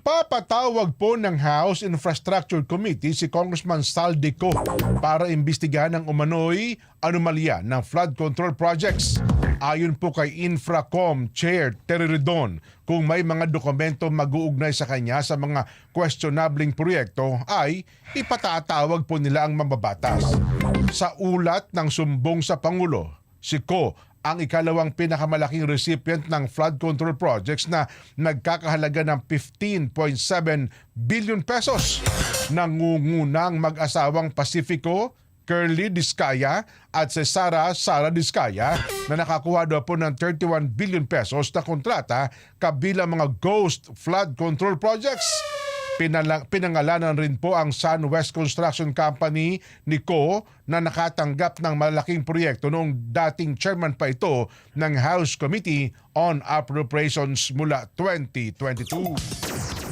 Papatawag po ng House Infrastructure Committee si Congressman Saldico para imbestigahan ng umano'y anomalya ng flood control projects. Ayon po kay Infracom Chair Terry Redon, kung may mga dokumento mag-uugnay sa kanya sa mga questionabling proyekto ay ipatatawag po nila ang mambabatas. Sa ulat ng sumbong sa Pangulo, si Ko ang ikalawang pinakamalaking recipient ng flood control projects na nagkakahalaga ng 15.7 billion pesos. Nangungunang mag-asawang Pacifico, Curly Discaya at si Sara Sara Discaya na nakakuha daw po ng 31 billion pesos na kontrata kabilang mga ghost flood control projects. Pinala- pinangalanan rin po ang Sunwest Construction Company ni Co na nakatanggap ng malaking proyekto noong dating chairman pa ito ng House Committee on Appropriations mula 2022.